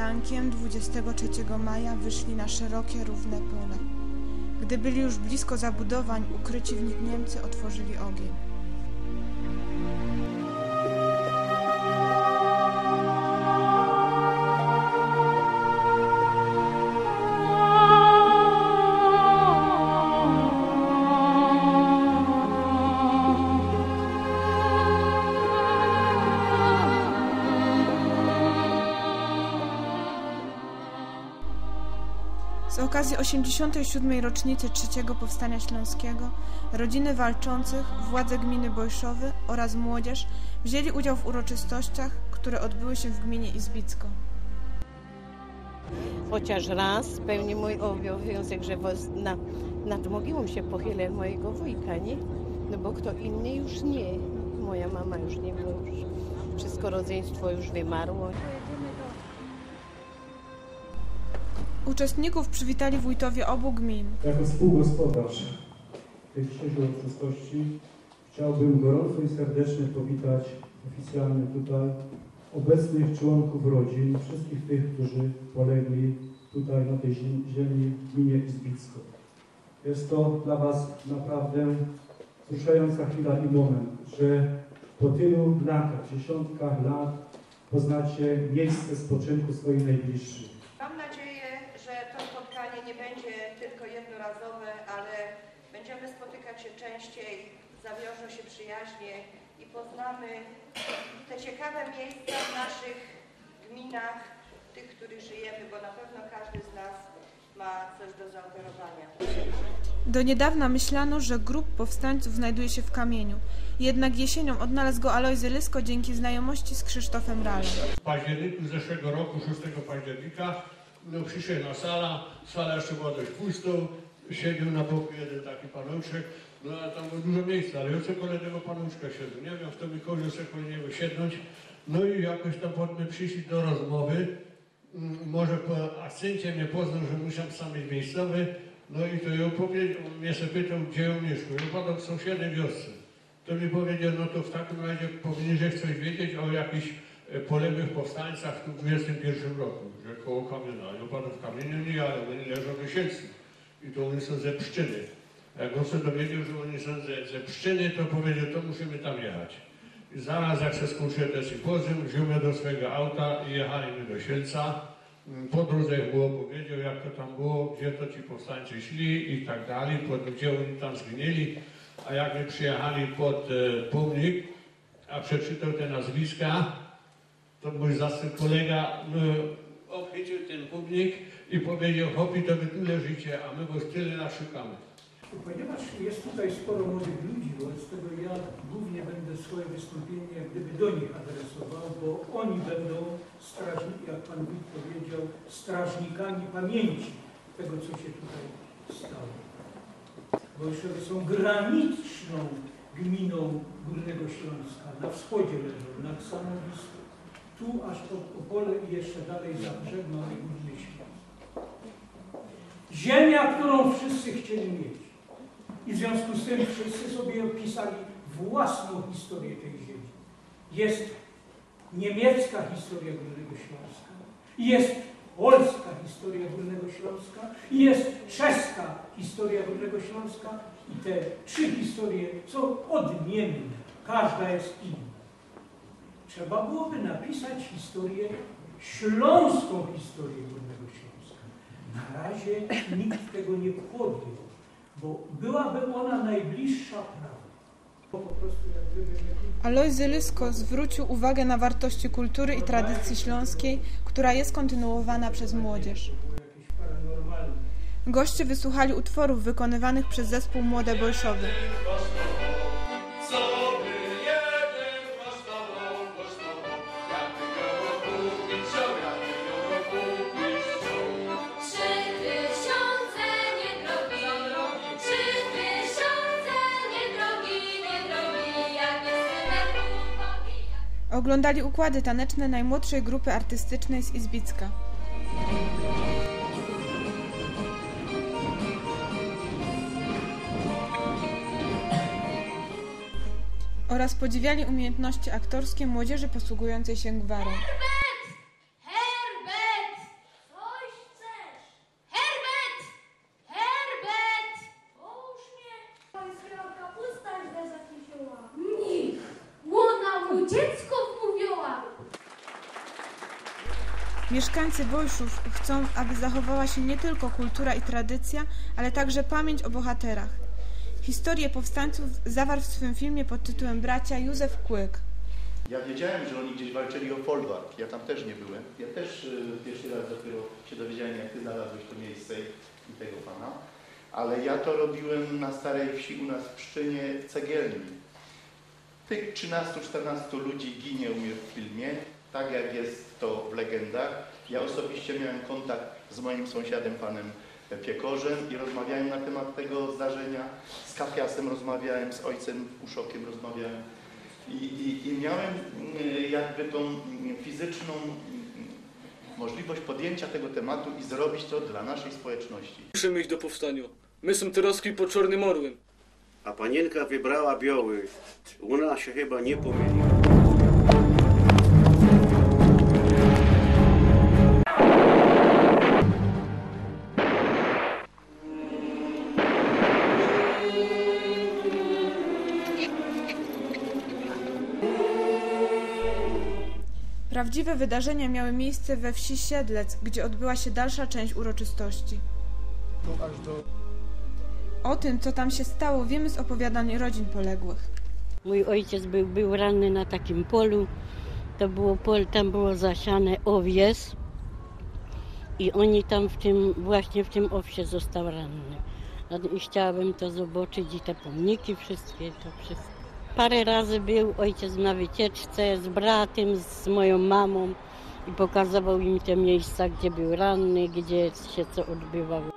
rankiem 23 maja wyszli na szerokie, równe pole. Gdy byli już blisko zabudowań, ukryci w nich Niemcy otworzyli ogień. Okazji 87. rocznicy III Powstania Śląskiego rodziny walczących, władze gminy Bojszowy oraz młodzież wzięli udział w uroczystościach, które odbyły się w gminie Izbicko. Chociaż raz spełni mój obowiązek, że na, nad mogiłą się pochylę mojego wujka, nie? No bo kto inny już nie. Moja mama już nie ma już. Wszystko rodzeństwo już wymarło. Uczestników przywitali wójtowie obu gmin. Jako współgospodarz tej dzisiejszej uroczystości chciałbym gorąco i serdecznie powitać oficjalnie tutaj obecnych członków rodzin, wszystkich tych, którzy polegli tutaj na tej ziem- ziemi w gminie Izbicko. Jest to dla Was naprawdę wzruszająca chwila i moment, że po tylu latach, dziesiątkach lat poznacie miejsce spoczynku swoich najbliższych. Mam nadzieję, że to spotkanie nie będzie tylko jednorazowe, ale spotykać się częściej, zawiążą się przyjaźnie i poznamy te ciekawe miejsca w naszych gminach, tych, w których żyjemy, bo na pewno każdy z nas ma coś do zaoferowania. Do niedawna myślano, że grób powstańców znajduje się w kamieniu. Jednak jesienią odnalazł go Alojzy Lysko dzięki znajomości z Krzysztofem Ralem. W październiku zeszłego roku, 6 października, no przyszedł na sala, sala jeszcze była dość pustą, siedział na boku jeden taki panuszek, no a tam było dużo miejsca, ale sobie koło tego panuszka siedzę, nie wiem, w to mi koził sobie koło niego no i jakoś tam potem przyszli do rozmowy, Mm, może po akcencie mnie poznał, że muszę sam być miejscowy, no i to ja powiedział, mnie się pytał, gdzie ja mieszkam, ja padał w sąsiedniej wiosce. To mi powiedział, no to w takim razie powinieneś coś wiedzieć o jakichś e, poległych powstańcach w 21 roku, że koło Kamienia. Ja padł w Kamieniu nie, ale oni leżą Wysielcu i to oni są ze Pszczyny. Jak on się dowiedział, że oni są ze, ze Pszczyny, to powiedział, to musimy tam jechać. I zaraz jak się skończyło ten sympozjum, wziął mnie do swojego auta i jechaliśmy do Sielca. Mm, Po drodze było powiedział, jak to tam było, gdzie to ci powstańcy szli i tak dalej, pod, gdzie oni tam zginęli. A jak my przyjechali pod e, pomnik, a przeczytał te nazwiska, to mój zastęp kolega no, obchwycił ten pomnik i powiedział, hopi, to wy tu leżycie, a my was tyle nas szukamy. Ponieważ jest tutaj sporo młodych ludzi, wobec tego ja głównie będę swoje wystąpienie gdyby do nich adresował, bo oni będą, strażni, jak Pan Wójt powiedział, strażnikami pamięci tego, co się tutaj stało. Bolszewy są graniczną gminą Górnego Śląska, na wschodzie leżą, nad samą. Tu aż po Opole i jeszcze dalej za brzeg mamy Górny Śląsk. Ziemia, którą wszyscy chcieli mieć. I w związku z tym wszyscy sobie opisali własną historię tej ziemi. Jest niemiecka historia Górnego Śląska, jest polska historia Górnego Śląska i jest czeska historia Górnego Śląska i te trzy historie są odmienne. Każda jest inna. Trzeba byłoby napisać historię, śląską historię Górnego Śląska. Na razie nikt tego nie podjął bo byłaby ona najbliższa prawdy. Alojzy Lysko zwrócił uwagę na wartości kultury i tradycji śląskiej, która jest kontynuowana przez młodzież. Goście wysłuchali utworów wykonywanych przez zespół Młode Bolszowy. Oglądali układy taneczne najmłodszej grupy artystycznej z Izbicka. Oraz podziwiali umiejętności aktorskie młodzieży posługującej się gwarą. Mieszkańcy Bojszów chcą, aby zachowała się nie tylko kultura i tradycja, ale także pamięć o bohaterach. Historię powstańców zawarł w swym filmie pod tytułem Bracia Józef Kłyk. Ja wiedziałem, że oni gdzieś walczyli o folwark. Ja tam też nie byłem. Ja też y, pierwszy raz dopiero się dowiedziałem, jak ty znalazłeś to miejsce i tego pana. Ale ja to robiłem na Starej Wsi u nas w Pszczynie w cegielni. Tych 13-14 ludzi ginie u mnie w filmie, tak jak jest to w legendach. Ja osobiście miałem kontakt z moim sąsiadem, panem Piekorzem i rozmawiałem na temat tego zdarzenia. Z Kapiasem rozmawiałem, z ojcem Uszokiem rozmawiałem. I, i, I miałem mm, jakby tą fizyczną mm, możliwość podjęcia tego tematu i zrobić to dla naszej społeczności. Musimy iść do powstania. My są troski po Czarnym Orłem. A panienka wybrała biały. Ona się chyba nie pomyliła. Prawdziwe wydarzenia miały miejsce we wsi Siedlec, gdzie odbyła się dalsza część uroczystości. O tym, co tam się stało, wiemy z opowiadań rodzin poległych. Mój ojciec był, był ranny na takim polu. To było pol, tam było zasiane owies. I oni tam w tym, właśnie w tym owsie został ranny. No I chciałabym to zobaczyć i te pomniki wszystkie, to wszystko. Parę razy był ojciec na wycieczce z bratem, z moją mamą i pokazywał im te miejsca, gdzie był ranny, gdzie się co odbywało.